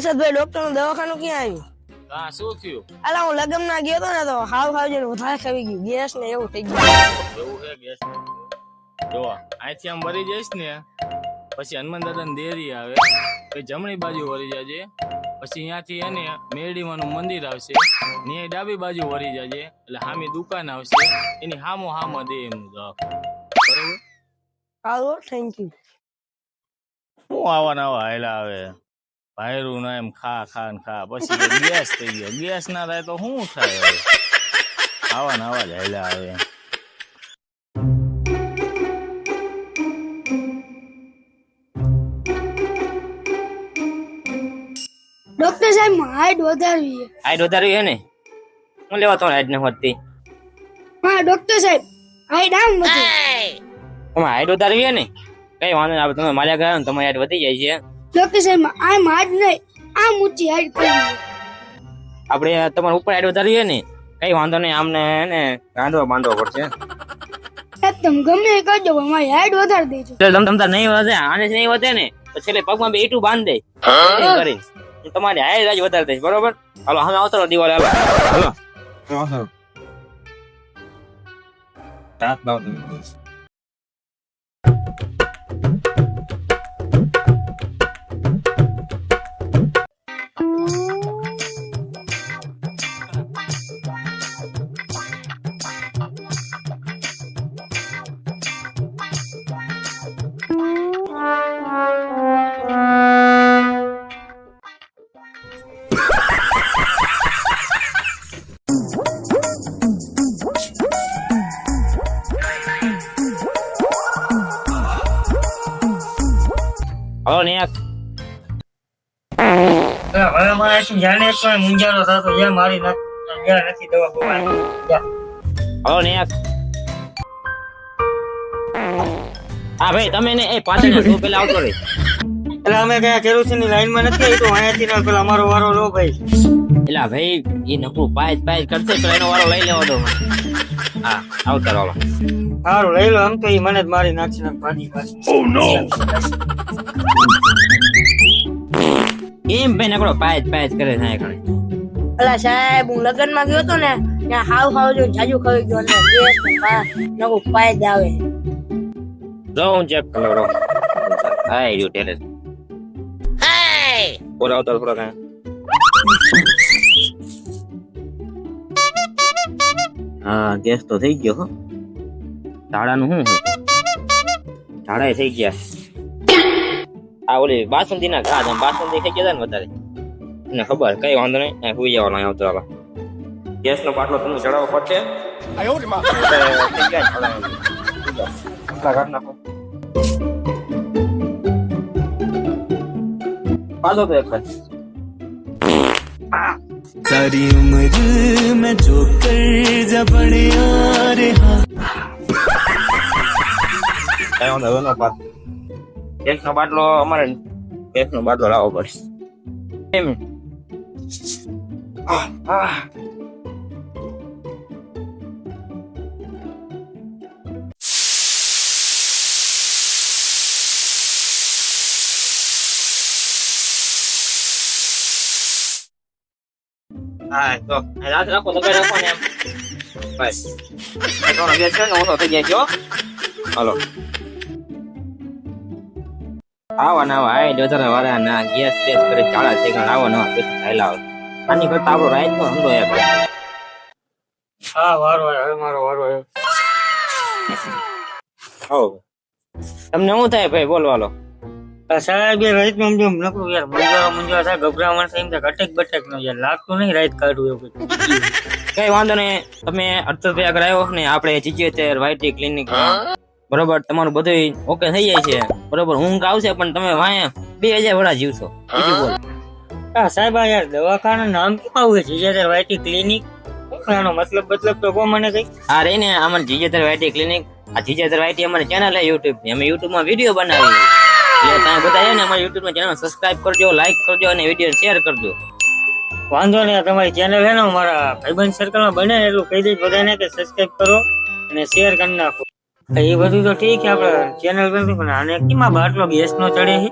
હર્ષદભાઈ ડોક્ટરનું દવાખાનું ક્યાં આવ્યું? હા શું થયું? અલા હું લગ્ન ના ગયો તો ને તો હાવ હાવ જેને વધારે ખાવી ગયું. ગેસ ને એવું થઈ ગયું. એવું છે ગેસ જો અહીંથી આમ વળી જઈશ ને પછી હનુમાન દાદાની દેરી આવે પછી જમણી બાજુ વળી જાજે પછી અહીંયાથી એને મેરડીમાનું મંદિર આવશે ને ડાબી બાજુ વળી જાજે એટલે હામી દુકાન આવશે એની હામો હામો દે એમનું દવાખાનું. બરોબર? હાલો થેન્ક યુ શું આવા નવા હાયલા આવે. ભાયરું ના એમ ખા ખા ને ખા. પછી ગેસ થઈ ગયો. ગેસ ના થાય તો શું થાય હવે? આવા નવા જ હાયલા આવે. ડોક્ટર સાહેબ હાઈટ વધારવી છે. હાઈટ વધારવી છે ને? હું લેવા તો હાઈટ ને વધતી હા ડોક્ટર સાહેબ હાઈટ આમ નથી. તમારે હાઈટ વધારવી છે ને? કઈ વાંધો નહીં આવે તમે માર્યા ગયા ને તમારી હાઈટ વધી જાય છે. સાહેબ આમ હાઈટ નહીં આમ ઊંચી હાઈટ કરી આપણે તમારે ઉપર હાઈટ વધારીએ ને કઈ વાંધો નહીં આમને ને રાંધવા બાંધવા પડશે. સાહેબ ગમે એ કરજો પણ મારી હાઈટ વધારી દેજો એટલે તમ તમતા નહીં વધે આને જ નહીં વધે ને તો છેલ્લે પગમાં બે ઈટું બાંધ દે. એમ કરીને તમારી હાઈટ જ વધારે દઈશ બરોબર? હાલો હવે આવતો દિવાલ હાલો. હાલો. હાલો. હાલો હવે જાણે કોઈ મુંજારો થતો જે મારી નથી દવા બવા. હાલો ને હા ભાઈ તમે ને એ પાછળ તું પેલા આવતો એટલે અમે કયા કેરોસીનની લાઈનમાં નથી તો અહીંયાથી ને પેલા અમારો વારો લો ભાઈ. એલા ભાઈ એ નકરું પાય પાય કરશે તો એનો વાળો લઈ લેવો તો હા આવતો રહો. સારું લઈ લો આમ તો એ મને જ મારી નાખશે ને ભાગી પાછી. એમ ભાઈ નકરો પાય પાય કરે છે કણે અલા સાહેબ હું લગ્નમાં ગયો તો ને ત્યાં હાવ હાવ જો જાજુ ખવી ગયો ને ગેસ નકો પાય જ આવે. જો હું ચેક કરો એ રહ્યું હાય! ઓર આવતો થોડા કાંઈ હા ગેસ તો થઈ ગયો હો. ઝાડાનું શું છે? ઝાડા થઈ ગયા. આ ઓલી બાસુંદી ના ઘા છે બાસુંદી થઈ ગયા હતા ને વધારે ને ખબર કઈ વાંધો નહીં અહીં સુઈ જવાનો અહીં આવતો હાલો ગેસ નો બાટલો તમને ચડાવવો પડશે થઈ ગયા ચડાવવાનો. આટલા કાઢ નાખો પાછો તો એક જ. सारी उम्र मैं जो कर जबड़े आ रहा કઈ વાંધો હવે નો પાસ ગેસ નો બાટલો અમારે ગેસ નો બાટલો લાવવો પડશે એમ આહ, આહ. હા તો રાત રાખો તો રાખો ને એમ બસ આ ત્રણ ગેસ છે ને ઓછો થઈ જાય છે હો. હાલો આવા નવા આય વધારે વાળા ના ગેસ બેસ કરે ચાળા છે કારણ આવા નવા બેસ ખાયલા આવે આની કરતા આપણો રાઈત નો હંગો એક હા વારો આવ્યો મારો વારો આવ્યો હો તમને શું થાય ભાઈ બોલવાલો સાહેબ રાઈતમાં સમજો નકરું યાર મુંજારો મુંજારો થાય ગભરામણ થાય એમ કટેક બટેક નો યાર લાગતું નહીં રાઈત કાઢવું એવું કંઈ. વાંધો નહીં તમે અડધો આગળ આવ્યો ને આપણે જીજીએચઆર વાયટી ક્લિનિક બરોબર? તમારું બધું ઓકે થઈ જાય છે. બરોબર? ઊંઘ આવશે પણ તમે વાયા બે હજાર વડા જીવશો. બીજું બોલ. હા સાહેબ આ યાર દવાખાનું નામ કેમ આવું છે જીજાદર વાયટી ક્લિનિક? એનો મતલબ મતલબ તો કહો મને કઈ. આ રહીને અમારે જીજેતર વાયટી ક્લિનિક. આ જીજેતર વાયટી અમારી ચેનલ છે યુટ્યુબની. અમે યુટ્યુબમાં વીડિયો બનાવી એટલે તમે બધા છે ને અમારી યુટ્યુબમાં ચેનલ સબસ્ક્રાઇબ કરજો લાઈક કરજો અને વીડિયો શેર કરજો. વાંધો નહીં તમારી ચેનલ છે ને મારા ભાઈબંધ સર્કલમાં બને એટલું કહી દઈશ બધાને કે સબસ્ક્રાઇબ કરો અને શેર કરી નાખો. એ બધું તો ઠીક છે આપણે ચેનલ પર પણ આને કેમાં બાટલો ગેસ નો ચડે છે?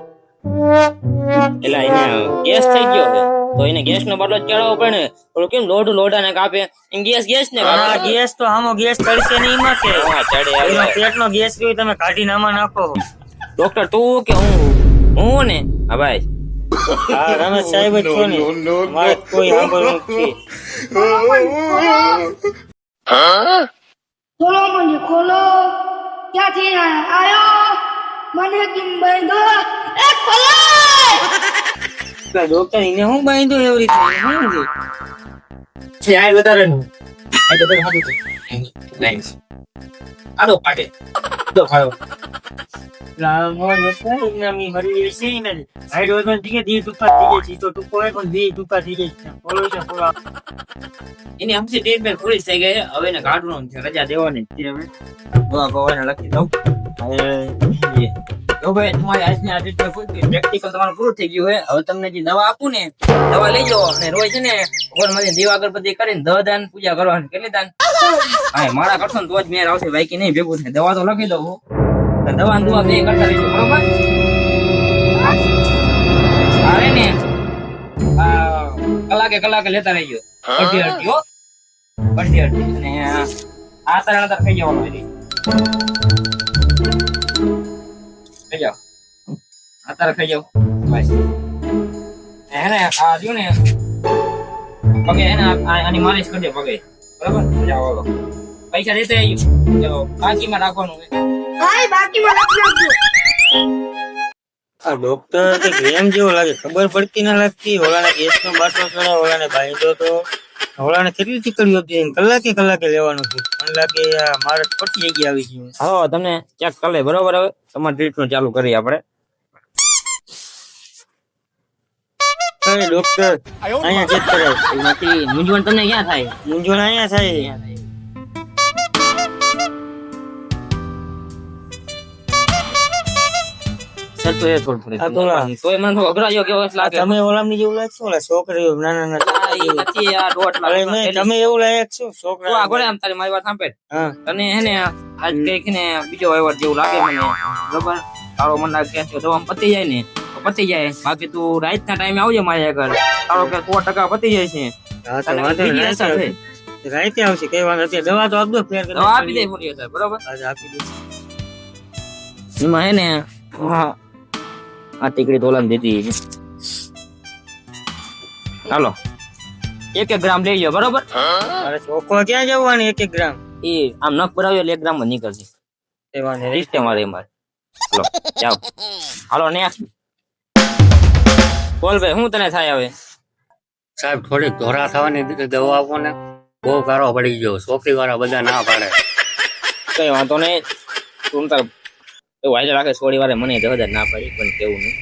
એટલે એને ગેસ થઈ ગયો છે. તો એને ગેસ નો બાટલો ચડાવવો પડે ને. ઓલું કેમ લોઢું લોઢાને કાપે? એમ ગેસ ગેસ ને હા ગેસ તો આમો ગેસ ચડશે નહીં એમાં કે? હા, ચડે એનો. પેટનો ગેસ રહ્યો તમે કાઢીને આમાં નાખો. ડોક્ટર તું કે હું? હું ને? હા ભાઈ. હા રમેશ સાહેબ જ છો ને. મારે કોઈ સાંભળવું નથી. ખોલો મને ખોલો. ક્યાંથી આવ્યો મને કેમ બાંધો? એ ખોલો! ડોક્ટર એને હું બાંધો એવી રીતે? છે? હરવી છે ને. છે. તો પૂરી થઈ ગઈ છે. હવે એને કાઢવાનું છે રજા દેવાની લખી દઉં તો ભાઈ, તમારી આજની આજે પ્રેક્ટિકલ તમારું પૂરું થઈ ગયું છે હવે તમને જે દવા આપું ને, દવા લઈ જાઓ અને રોજ છે ને ભગવાન દેવા અગરબત્તી કરીને દહ દાન પૂજા કરવાની. કેટલી દાન? હા મારા કરશો ને તો જ મેર આવશે. બાકી નહીં ભેગું થાય. દવા તો લખી દઉં. દવા દવા બે કરતા રહીશું, બરોબર? અરે ને કલાકે કલાકે લેતા રહીજો અડધી અડધી, હો. અડધી અડધી. અને આ તારણ ખાઈ જવાનું હોય ખાઈ જાઓ. આ તારે ખાઈ જાઓ. બસ હે ને આ રહ્યું ને પગે હે ને આ- આ- આની માલિશ કરજે પગે. બરાબર? જાઓ હાલો પૈસા દેતે આવજો જાઓ બાકીમાં રાખવાનું હોય બાકીમાં લખી નાખજો. આ ડોક્ટર કંઈક એમ જેવો લાગે? ખબર પડતી ના લાગતી? ઓલાને ગેસ નો બાટલો ચડાવ ઓલાને બાંધ્યો તો. ઓલાને કેટલી ટીકડીઓ હતી? કલાકે કલાકે લેવાનું છે મને લાગે આ મારે પટી જગ્યા આવી ગઈ હા તમને ચેક કરે બરોબર હવે તમારે ટ્રીટમેન્ટ ચાલુ કરીએ આપણે. ડોક્ટર અહીંયા ચેક કરે એમાંથી મૂંઝવણ તમને ક્યાં થાય? મૂંઝવણ અહીંયા થાય. તો એ થોડું થોડું તો મને થોડો અઘરાયો કેવો લાગે. તમે ઓલામની જેવું લાગશો ઓલા છોકરીઓ નાના નાના ઈ નથી આ દોઢ લાગે તમે એવું લાયક છો તું આ છોકરા આમ તારી મારી વાત સાંભળ. તને હે ને આજ કંઈક ને બીજો વહીવટ જેવું લાગે મને. બરોબર? તારો મને લાગે કે આમ પતી જાય ને પતી જાય. બાકી તું રાતના ટાઈમે આવજે મારી આગળ. તારો કે સો ટકા પતી જાય છે. તો રાતે આવશે. કઈ વાત નથી. દવા તો આપજો ફેર કરી આપી દે બરોબર? આપી દે. એમાં હે ને હા. આ ટીકડી તોલાને દીધી છે. હાલો. એક એક ગ્રામ લઈ જાઓ બરોબર? અરે ક્યાં જવાની એક એક ગ્રામ? એ આમ નખ ભરાવ્યો એટલે એક ગ્રામ નીકળશે. એ વાંધો નહીં. સિસ્ટમ હાલો જાઓ. હાલો નેક્સ્ટ. બોલ ભાઈ શું તને થાય હવે? સાહેબ થોડીક ધોરા થવાની દવા આપો ને. બહુ કારો પડી ગયો. છોકરી વાળા બધા ના પાડે. કઈ વાંધો નહીં. તું તાર એવું હાજર રાખે થોડી વારે મને દસ ના પડી પણ કેવું નહીં.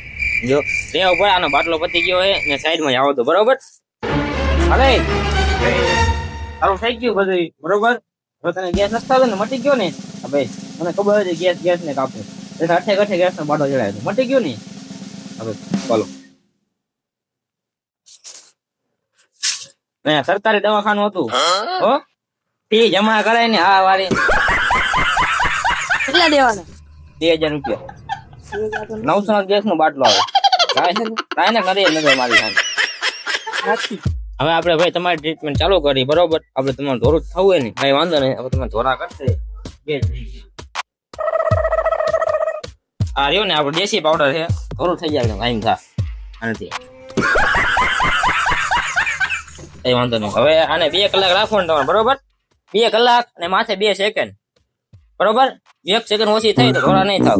જો તે ઉપર આનો બાટલો પતી ગયો હે ને સાઈડમાં આવો તો બરોબર. અરે તારું થઈ ગયું બધું બરોબર? હવે તને ગેસ નથી ને મટી ગયો ને? ભાઈ મને ખબર હતી ગેસ ગેસ ને કાપે. એટલે અઠે અઠે ગેસ નો બાટલો તો મટી ગયો ને? હવે બોલો ને સરકારી દવાખાનું હતું. હો? ફી જમા કરાય ને આ વારી કેટલા દેવાના? બે હજાર રૂપિયા. નવસો નો ગેસ નો બાટલો આવે. કાંઈ ને? કરી નજર મારી સામે. હવે આપણે ભાઈ તમારી ટ્રીટમેન્ટ ચાલુ કરી બરોબર? આપણે તમારે ધોરું થવું હોય ને કઈ વાંધો નહીં. હવે તમે ધોરા કરશે. બે. આ રહ્યો ને આપણે દેશી પાવડર છે. ધોરું થઈ જાય આઈમ થા આનાથી કઈ વાંધો નહીં. હવે આને બે કલાક રાખવાનું તમારે બરોબર? બે કલાક અને માથે બે સેકન્ડ બરોબર? એક સેકન્ડ ઓછી થઈ તો ઘોડા નહીં થાવ.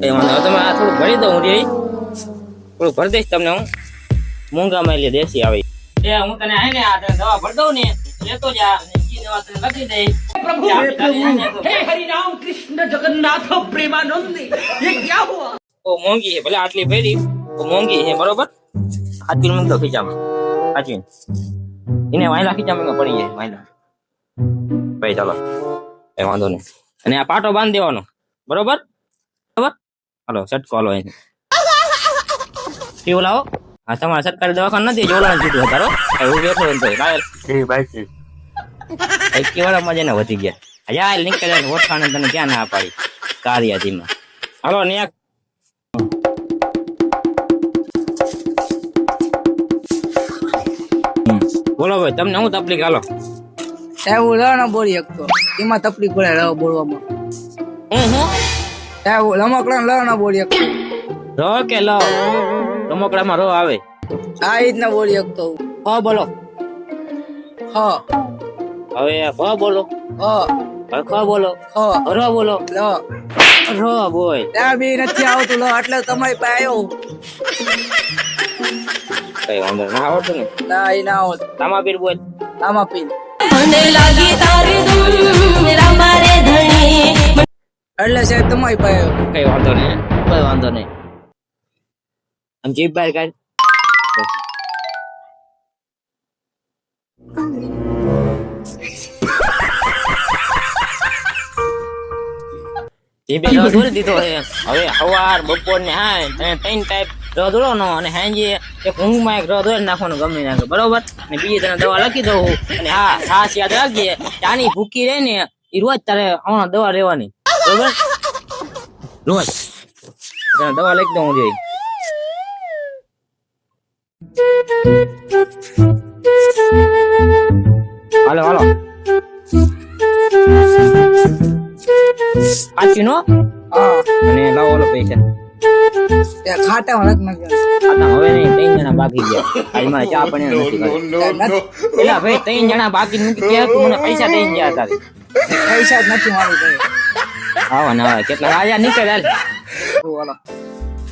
કઈ વાંધો તમે આ થોડું ભરી દઉં રે. થોડું ભરી દઈશ તમને હું. મોંઘા મૂંગામાં એટલે દેશી આવી. હું તને આ દવા ભરી દઉં ને લેતો જા. મોંઘી છે ભલે આટલી ભેરી મોંઘી છે બરોબર? આટલી મૂકી દો સાચી એને વાયલા ખીચામાં પડી વાયલા. ભાઈ ચાલો. એ વાંધો નહીં. અને આ પાટો બાંધી દેવાનો. બરોબર? બરોબર? હાલો સટકો હાલો અહીં કેવું લાવો? હા તમારે સરકારી દવાખાના નથી જોડાણ કીધું તારો એવું બેઠો એમ તો કાયલ બાઈક કેવાળા વધી ગયા. યાર નીકળ્યા ઓઠાણે તને ક્યાં ના પાડી. કાર્યાધીમાં. હાલો ન્યા બોલો ભાઈ તમને હું તકલીફ હાલો. સાહેબ હું લવ બોલી શકતો. એમાં તકલીફ પડે લવ બોલવામાં. સાહેબ રમકડા લવ ના બોલી શકતો. રો કે લો. રમકડામાં રો આવે. આ રીતના બોલી શકતો હ. બોલો. હ. હવે હ બોલો. હ ખ બોલો. હ. રો બોલો. લ રો બોય ત્યાં બી નથી આવતું લ. એટલે તમારી પાસે આવ્યો કઈ વાંધો ના આવડતું ને. ના એ ના આવત. તામા પીર બોલ. આમાં પી એટલે સાહેબ તમારી પાસે કઈ વાંધો નહીં, કોઈ વાંધો નહીં. આમ જીપ બહાર કાઢ. જીભે દીધો હવે સવાર, બપોર ને હા ત્રણ ટાઈપ રસ નો અને સાંજે એક ઊંઘમાં એક ને નાખવાનું ગમે નાખે બરોબર? અને બીજી તને દવા લખી દઉં અને હા ખાસ યાદ રાખજે, ચાની ભૂકી રહે ને એ રોજ તારે હમણાં દવા લેવાની. બરોબર? રોજ. તને દવા લખી દઉં જોઈએ હાલો હાલો. પાછી નો? અને લાવો ઓલો પૈસા. ત્યાં ખાટામાં લખ નાખ્યો હવે નહીં ત્રણ જણા બાકી ગયા. આજે ચા પણ નથી કરી. ભાઈ ત્રણ જણા બાકી મૂકી ગયા તું મને પૈસા દઈ ગયા તારે પૈસા જ નથી મારી પાસે. આવા ના આવે કેટલા આયા નીકળ હાલ.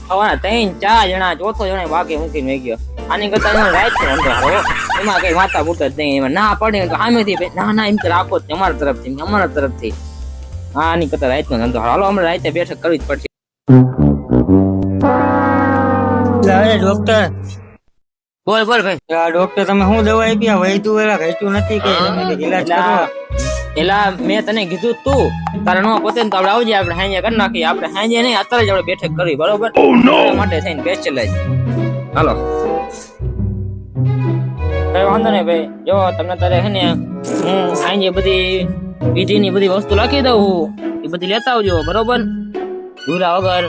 હવાના ત્રણ ચાર જણા ચોથો જણા બાકી મૂકીને મેં ગયો. આની કરતા રાઈટ છે એમાં કઈ વાતા પૂરતા જ નહીં એમાં ના પડે તો. સામેથી ભાઈ ના ના એમ તો રાખો જ અમારા તરફથી અમારા તરફથી. હા આની કરતા રાઈટ નો ધંધો હાલો હમણાં રાઈતે બેઠક કરવી જ પડશે. ડોક્ટર બોલ બોલ ભાઈ. આ ડોક્ટર તમે શું દવા આપી આ વૈતું એલા ઘટ્યું નથી કે તમે કંઈક કરો એલા મેં તને કીધું તું તારે નો પોતે તો આપણે આવજે આપણે હાંજે કરી નાખીએ. આપણે હાંજે નહીં અત્યારે જ આપણે બેઠક કરવી બરોબર? માટે થઈને સ્પેશિયલાઇઝ હાલો. કઈ વાંધો નહીં ભાઈ. જો તમને તારે છે ને હું સાંજે બધી વિધિની બધી વસ્તુ લખી દઉં. એ બધી લેતા આવજો બરોબર? ભૂરા વગર.